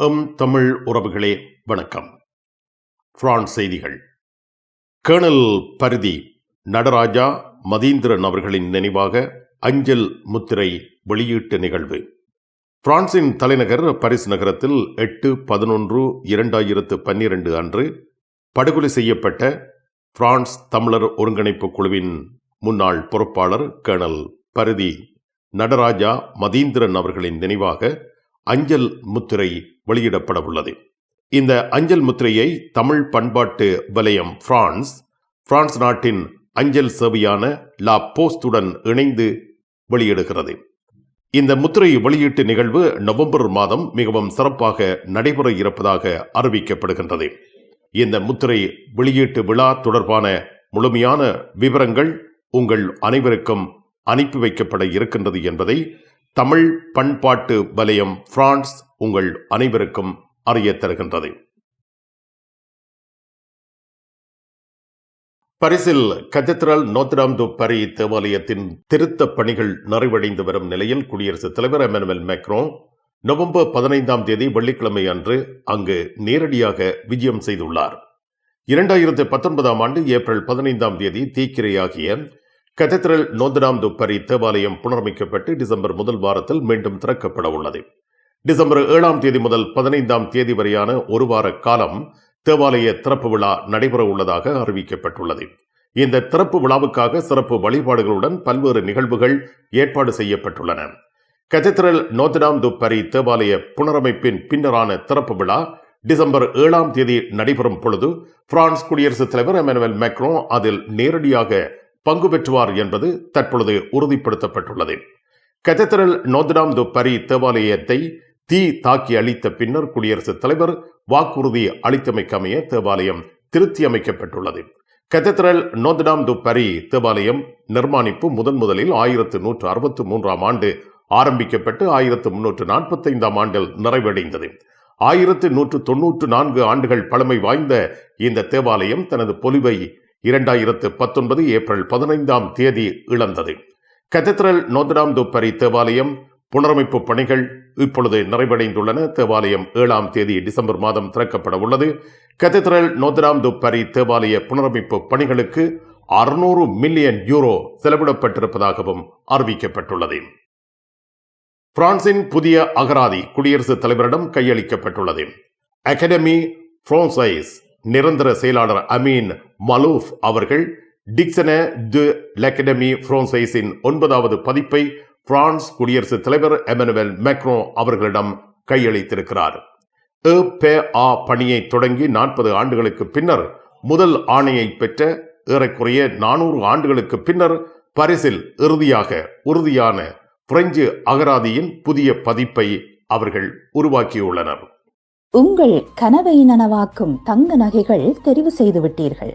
M Tamil உறவுகளே வணக்கம். France செய்திகள். கேர்னல் பரிதி நடராஜா மதீந்திரன் அவர்களின் நினைவாக அஞ்சல் முத்திரை வெளியீட்டு நிகழ்வு. பிரான்சின் தலைநகர் பரிஸ் நகரத்தில் எட்டு பதினொன்று இரண்டாயிரத்து பன்னிரண்டு அன்று படுகொலை செய்யப்பட்ட பிரான்ஸ் தமிழர் ஒருங்கிணைப்பு குழுவின் முன்னாள் பொறுப்பாளர் கேர்னல் பரிதி நடராஜா மதீந்திரன் அவர்களின் நினைவாக அஞ்சல் முத்திரை வெளியிடப்பட உள்ளது இந்த அஞ்சல் முத்திரையை தமிழ் பண்பாட்டு வலயம் பிரான்ஸ் பிரான்ஸ் நாட்டின் அஞ்சல் சேவையான லா போஸ்டுடன் இணைந்து வெளியிடுகிறது. இந்த முத்திரை வெளியீட்டு நிகழ்வு நவம்பர் மாதம் மிகவும் சிறப்பாக நடைபெற இருப்பதாக அறிவிக்கப்படுகின்றது. இந்த முத்திரை வெளியீட்டு விழா தொடர்பான முழுமையான விவரங்கள் உங்கள் அனைவருக்கும் அனுப்பி வைக்கப்பட இருக்கின்றது என்பதை தமிழ் பண்பாட்டு வலயம் பிரான்ஸ் உங்கள் அனைவருக்கும் அறியத் தருகின்றது. பரிசில் கத்தீட்ரல் நோத்ராம் து பரி தேவாலயத்தின் திருத்த பணிகள் நிறைவடைந்து வரும் நிலையில் குடியரசுத் தலைவர் எமனுவல் மேக்ரோ நவம்பர் பதினைந்தாம் தேதி வெள்ளிக்கிழமை அன்று அங்கு நேரடியாக விஜயம் செய்துள்ளார். இரண்டாயிரத்து பத்தொன்பதாம் ஆண்டு ஏப்ரல் பதினைந்தாம் தேதி தீக்கிரையாகிய கத்தீட்ரல் நோத்ராம் துப்பரி தேவாலயம் புனரமைக்கப்பட்டு டிசம்பர் முதல் வாரத்தில் மீண்டும் திறக்கப்பட உள்ளது. டிசம்பர் ஏழாம் தேதி முதல் பதினைந்தாம் தேதி வரையான ஒரு வார காலம் தேவாலய திறப்பு விழா நடைபெற உள்ளதாக அறிவிக்கப்பட்டுள்ளது. இந்த திறப்பு விழாவுக்காக சிறப்பு வழிபாடுகளுடன் பல்வேறு நிகழ்வுகள் ஏற்பாடு செய்யப்பட்டுள்ளன. கத்தீட்ரல் நோத்ராம் து பரி தேவாலய புனரமைப்பின் பின்னரான திறப்பு விழா டிசம்பர் ஏழாம் தேதி நடைபெறும் பொழுது பிரான்ஸ் குடியரசுத் தலைவர் எமனுவல் மேக்ரோ அதில் நேரடியாக பங்கு பெற்றுவார் என்பது தற்பொழுது உறுதிப்படுத்தப்பட்டுள்ளது. கத்தீட்ரல் நோத்ராம் து பரி தேவாலயத்தை தீ தாக்கி அளித்த பின்னர் குடியரசுத் தலைவர் வாக்குறுதி அளித்தமைக்கமைய தேவாலயம் திருத்தி அமைக்கப்பட்டுள்ளது. கத்தீட்ரல் நோதடாம் து பரி தேவாலயம் நிர்மாணிப்பு முதன் முதலில் ஆயிரத்து நூற்று அறுபத்து மூன்றாம் ஆண்டு ஆரம்பிக்கப்பட்டு ஆயிரத்து முன்னூற்று நாற்பத்தைந்தாம் ஆண்டில் நிறைவடைந்தது. ஆயிரத்து நூற்று தொன்னூற்று நான்கு ஆண்டுகள் பழமை வாய்ந்த இந்த தேவாலயம் தனது பொலிவை இரண்டாயிரத்து பத்தொன்பது ஏப்ரல் பதினைந்தாம் தேதி இழந்தது. கத்தீட்ரல் நோதடாம் து பரி தேவாலயம் புனரமைப்பு பணிகள் இப்பொழுது நிறைவடைந்துள்ளன. தேவாலயம் ஏழாம் தேதி டிசம்பர் மாதம் திறக்கப்பட உள்ளது. கத்தீட்ரல் நோத்ராம் து பரி தேவாலய புனரமைப்பு பணிகளுக்கு அறுநூறு மில்லியன் யூரோ செலவிடப்பட்டிருப்பதாகவும் அறிவிக்கப்பட்டுள்ளது. பிரான்சின் புதிய அகராதி குடியரசுத் தலைவரிடம் கையளிக்கப்பட்டுள்ளது. அகாடமி பிரான்சைஸ் நிரந்தர செயலாளர் அமீன் மலூஃப் அவர்கள் டிக்சன தி லெக்கடமி பிரான்சைஸின் ஒன்பதாவது பதிப்பை பிரான்ஸ் குடியரசுத் தலைவர் எமனுவல் மேக்ரோ அவர்களிடம் கையளித்திருக்கிறார். எ பே ஆ பணியை தொடங்கி நாற்பது ஆண்டுகளுக்கு பின்னர் முதல் ஆணையை பெற்ற ஏறக்குறைய நானூறு ஆண்டுகளுக்கு பின்னர் பரிசில் இறுதியாக உறுதியான பிரெஞ்சு அகராதியின் புதிய பதிப்பை அவர்கள் உருவாக்கியுள்ளனர். உங்கள் கனவை நனவாக்கும் தங்க நகைகள் தெரிவு செய்து விட்டீர்கள்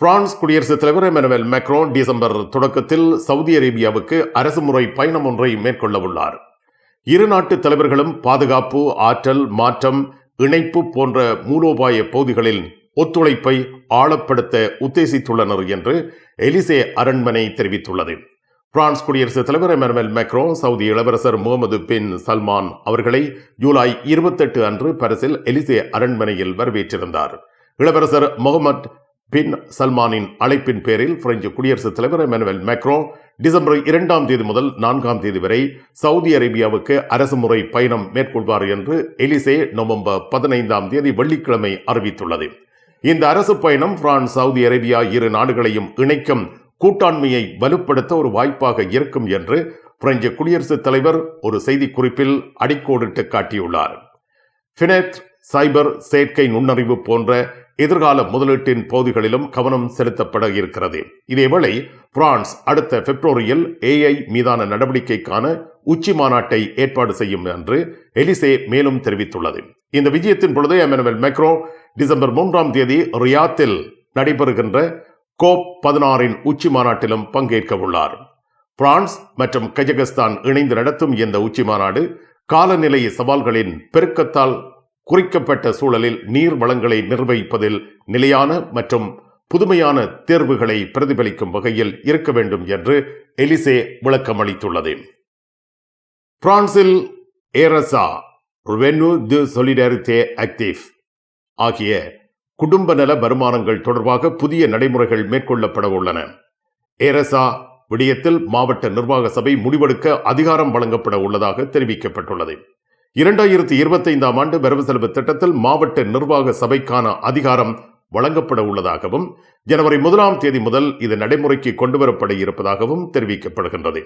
France குடியரசுத் தலைவர் எமனுவல் மெக்ரோன் டிசம்பர் தொடக்கத்தில் சவுதி அரேபியாவுக்கு அரசுமுறை பயணம் ஒன்றை மேற்கொள்ள உள்ளார். இரு நாட்டு தலைவர்களும் பாதுகாப்பு ஆற்றல் மாற்றம் இணைப்பு போன்ற மூலோபாய பகுதிகளில் ஒத்துழைப்பை ஆழப்படுத்த உத்தேசித்துள்ளனர் என்று எலிசே அரண்மனை தெரிவித்துள்ளது. பிரான்ஸ் குடியரசுத் தலைவர் எமனுவல் மேக்ரோ சவுதி இளவரசர் முகமது பின் சல்மான் அவர்களை ஜூலை இருபத்தெட்டு அன்று பரிசில் எலிசே அரண்மனையில் வரவேற்றிருந்தார். இளவரசர் முகமது பின் சல்மானின் அழைப்பின் பேரில் பிரெஞ்சு குடியரசுத் தலைவர் எமனுவல் மேக்ரோ டிசம்பர் இரண்டாம் தேதி முதல் நான்காம் தேதி வரை சவுதி அரேபியாவுக்கு அரசுமுறை பயணம் மேற்கொள்வார் என்று எலிசே நவம்பர் பதினைந்தாம் தேதி வெள்ளிக்கிழமை அறிவித்துள்ளது. இந்த அரசு பயணம் பிரான்ஸ் சவுதி அரேபியா இரு நாடுகளையும் இணைக்கும் கூட்டாண்மையை வலுப்படுத்த ஒரு வாய்ப்பாக இருக்கும் என்று பிரெஞ்சு குடியரசுத் தலைவர் ஒரு செய்திக்குறிப்பில் அடிக்கோடிட்டு காட்டியுள்ளார். ஃபினெட் சைபர் செயற்கை நுண்ணறிவு போன்ற எதிர்கால முதலீட்டின் பகுதிகளிலும் கவனம் செலுத்தப்பட இருக்கிறது. இதேவேளை பிரான்ஸ் அடுத்த பிப்ரவரியில் ஏஐ மீதான நடவடிக்கைக்கான உச்சி மாநாட்டை ஏற்பாடு செய்யும் என்று எலிசே மேலும் தெரிவித்துள்ளது. இந்த விஜயத்தின் பொழுது எமனுவல் மெக்ரோ டிசம்பர் மூன்றாம் தேதி ரியாத்தில் நடைபெறுகின்ற கோப் பதினாறின் உச்சி மாநாட்டிலும் பங்கேற்க உள்ளார். பிரான்ஸ் மற்றும் கஜகஸ்தான் இணைந்து நடத்தும் இந்த உச்சி மாநாடு காலநிலை சவால்களின் பெருக்கத்தால் குறிக்கப்பட்ட சூழலில் நீர் வளங்களை நிர்வகிப்பதில் நிலையான மற்றும் புதுமையான தேர்வுகளை பிரதிபலிக்கும் வகையில் இருக்க வேண்டும் என்று எலிசே விளக்கமளித்துள்ளது. பிரான்சில் ஏரசா ரெனு சொலிடாரித்தே ஆக்டிவ் ஆகிய குடும்ப நல வருமானங்கள் தொடர்பாக புதிய நடைமுறைகள் மேற்கொள்ளப்பட உள்ளன. ஏரசா விடயத்தில் மாவட்ட நிர்வாக சபை முடிவெடுக்க அதிகாரம் வழங்கப்பட உள்ளதாக தெரிவிக்கப்பட்டுள்ளது. இரண்டாயிரத்தி இருபத்தைந்தாம் ஆண்டு வரவு செலவு திட்டத்தில் மாவட்ட நிர்வாக சபைக்கான அதிகாரம் வழங்கப்பட உள்ளதாகவும் ஜனவரி முதலாம் தேதி முதல் இது நடைமுறைக்கு கொண்டுவரப்பட இருப்பதாகவும் தெரிவிக்கப்படுகின்றது.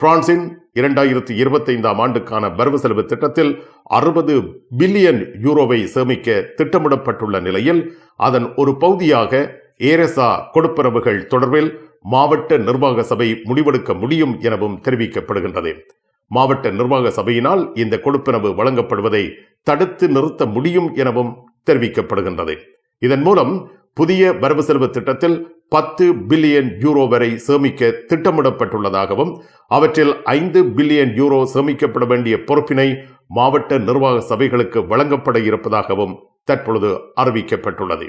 பிரான்சின் இரண்டாயிரத்தி இருபத்தைந்தாம் ஆண்டுக்கான வரவு செலவு திட்டத்தில் அறுபது பில்லியன் யூரோவை சேமிக்க திட்டமிடப்பட்டுள்ள நிலையில் அதன் ஒரு பகுதியாக ஏரசா கொடுப்பரவுகள் தொடர்பில் மாவட்ட நிர்வாக சபை முடிவெடுக்க முடியும் எனவும் தெரிவிக்கப்படுகின்றது. மாவட்ட நிர்வாக சபையினால் இந்த கொடுப்பனவு வழங்கப்படுவதை தடுத்து நிறுத்த முடியும் எனவும் தெரிவிக்கப்படுகின்றது. இதன் மூலம் புதிய வரவு செலவு திட்டத்தில் பத்து பில்லியன் யூரோ வரை சேமிக்க திட்டமிடப்பட்டுள்ளதாகவும் அவற்றில் ஐந்து பில்லியன் யூரோ சேமிக்கப்பட வேண்டிய பொறுப்பினை மாவட்ட நிர்வாக சபைகளுக்கு வழங்கப்பட இருப்பதாகவும் தற்பொழுது அறிவிக்கப்பட்டுள்ளது.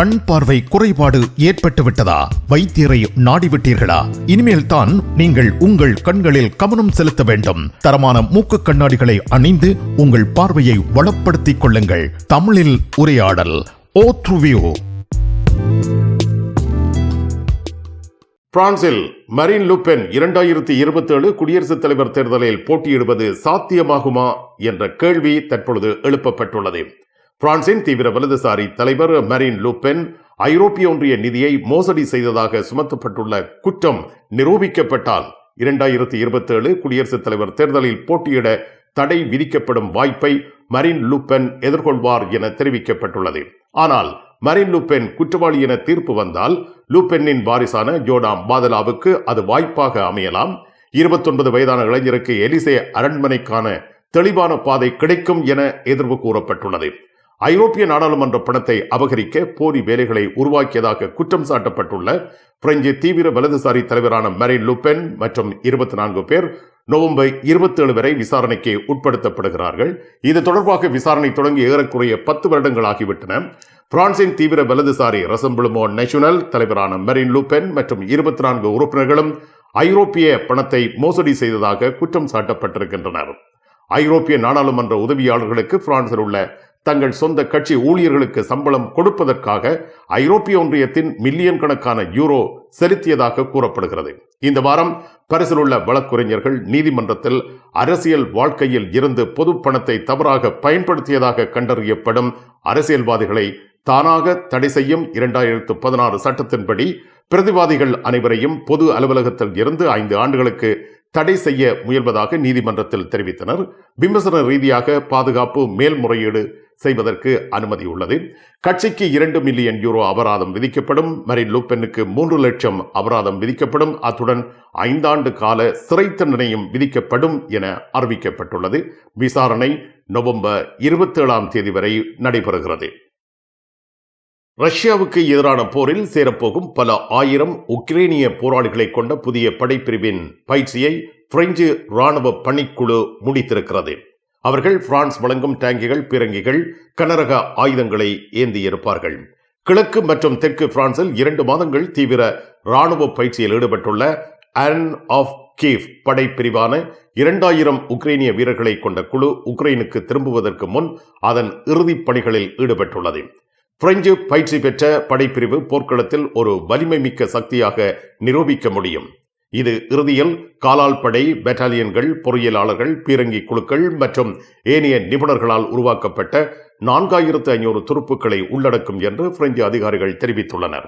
கண் பார்வை குறைபாடு ஏற்பட்டு விட்டதா வைத்தியரை நாடிவிட்டீர்களா? இனிமேல் தான் நீங்கள் உங்கள் கண்களில் கவனம் செலுத்த வேண்டும். தரமான மூக்கு கண்ணாடிகளை அணிந்து உங்கள் பார்வையை வளப்படுத்திக் கொள்ளுங்கள். தமிழில் உரையாடல் ஓ த்ருவியோ! பிரான்சில் மரீன் லுபென் இரண்டாயிரத்தி இருபத்தேழு குடியரசுத் தலைவர் தேர்தலில் போட்டியிடுவது சாத்தியமாகுமா? என்ற கேள்வி தற்பொழுது எழுப்பப்பட்டுள்ளது. பிரான்சின் தீவிர வலதுசாரி தலைவர் மரீன் லூபென் ஐரோப்பிய ஒன்றிய நிதியை மோசடி செய்ததாக சுமத்தப்பட்டுள்ள குற்றம் நிரூபிக்கப்பட்டால் இரண்டாயிரத்தி இருபத்தேழு குடியரசுத் தலைவர் தேர்தலில் போட்டியிட தடை விதிக்கப்படும் வாய்ப்பை மரீன் லூப்பென் எதிர்கொள்வார் என தெரிவிக்கப்பட்டுள்ளது. ஆனால் மரின் லூபென் குற்றவாளி என தீர்ப்பு வந்தால் லுபென்னின் வாரிசான ஜோடாம் பாதலாவுக்கு அது வாய்ப்பாக அமையலாம். இருபத்தொன்பது வயதான இளைஞருக்கு எலிசே அரண்மனைக்கான தெளிவான பாதை கிடைக்கும் என எதிர்வு கூறப்பட்டுள்ளது. ஐரோப்பிய நாடாளுமன்ற பணத்தை அபகரிக்க போலி வேலைகளை உருவாக்கியதாக குற்றம் சாட்டப்பட்டுள்ள பிரெஞ்சு தீவிர வலதுசாரி தலைவரான மரின் லுபென் மற்றும் இருபத்தி நான்கு பேர் நவம்பர் இருபத்தேழு வரை விசாரணைக்கு உட்படுத்தப்படுகிறார்கள். இது தொடர்பாக விசாரணை தொடங்கி ஏறக்குறைய பத்து வருடங்கள் ஆகிவிட்டன. பிரான்சின் தீவிர வலதுசாரி ரசம்பிளுமோ நேஷனல் தலைவரான மெரின் லூபென் மற்றும் இருபத்தி நான்கு உறுப்பினர்களும் ஐரோப்பிய பணத்தை மோசடி செய்ததாக குற்றம் சாட்டப்பட்டிருக்கின்றனர். ஐரோப்பிய நாடாளுமன்ற உதவியாளர்களுக்கு பிரான்சில் உள்ள தங்கள் சொந்த கட்சி ஊழியர்களுக்கு சம்பளம் கொடுப்பதற்காக ஐரோப்பிய ஒன்றியத்தின் மில்லியன் கணக்கான யூரோ செலுத்தியதாக கூறப்படுகிறது. இந்த வாரம் பரிசில் உள்ள வழக்குரைஞர்கள் நீதிமன்றத்தில் அரசியல் வாழ்க்கையில் இருந்து பொது பணத்தை தவறாக பயன்படுத்தியதாக கண்டறியப்படும் அரசியல்வாதிகளை தானாக தடை செய்யும் இரண்டாயிரத்து பதினாறு சட்டத்தின்படி பிரதிவாதிகள் அனைவரையும் பொது அலுவலகத்தில் இருந்து ஐந்து ஆண்டுகளுக்கு தடை செய்ய முயல்வதாக நீதிமன்றத்தில் தெரிவித்தனர். விமர்சன ரீதியாக பாதுகாப்பு மேல்முறையீடு செய்வதற்கு அனுமதி உள்ளது. கட்சிக்கு இரண்டு மில்லியன் யூரோ அபராதம் விதிக்கப்படும். மரின் லூப்பெனுக்கு மூன்று லட்சம் அபராதம் விதிக்கப்படும். அத்துடன் ஐந்தாண்டு கால சிறை தண்டனையும் விதிக்கப்படும் என அறிவிக்கப்பட்டுள்ளது. விசாரணை நவம்பர் இருபத்தேழாம் தேதி வரை நடைபெறுகிறது. ரஷ்யாவுக்கு எதிரான போரில் சேரப்போகும் பல ஆயிரம் உக்ரேனிய போராளிகளை கொண்ட புதிய படைப்பிரிவின் பயிற்சியை பிரெஞ்சு ராணுவ பணிக்குழு முடித்திருக்கிறது. அவர்கள் பிரான்ஸ் வழங்கும் டேங்கிகள் பீரங்கிகள் கனரக ஆயுதங்களை ஏந்தியிருப்பார்கள். கிழக்கு மற்றும் தெற்கு பிரான்சில் இரண்டு மாதங்கள் தீவிர ராணுவ பயிற்சியில் ஈடுபட்டுள்ள அன் ஆஃப் கீவ் படைப்பிரிவான இரண்டாயிரம் உக்ரைனிய வீரர்களை கொண்ட குழு உக்ரைனுக்கு திரும்புவதற்கு முன் அதன் இறுதிப் பணிகளில் ஈடுபட்டுள்ளது. பிரெஞ்சு பயிற்சி பெற்ற படைப்பிரிவு போர்க்களத்தில் ஒரு வலிமை மிக்க சக்தியாக நிரூபிக்க முடியும். இது இறுதியில் காலால் படை பெட்டாலியன்கள் பொறியியலாளர்கள் பீரங்கி குழுக்கள் மற்றும் ஏனைய நிபுணர்களால் உருவாக்கப்பட்ட நான்காயிரத்து ஐநூறு துருப்புக்களை உள்ளடக்கும் என்று பிரெஞ்சு அதிகாரிகள் தெரிவித்துள்ளனர்.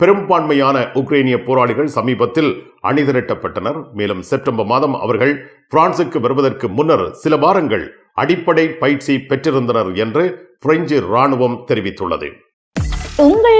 பெரும்பான்மையான உக்ரைனிய போராளிகள் சமீபத்தில் அணிதிரட்டப்பட்டனர். மேலும் செப்டம்பர் மாதம் அவர்கள் பிரான்சுக்கு வருவதற்கு முன்னர் சில வாரங்கள் அடிப்படை பயிற்சி பெற்றிருந்தனர் என்று பிரெஞ்சு ராணுவம் தெரிவித்துள்ளது. உங்கள்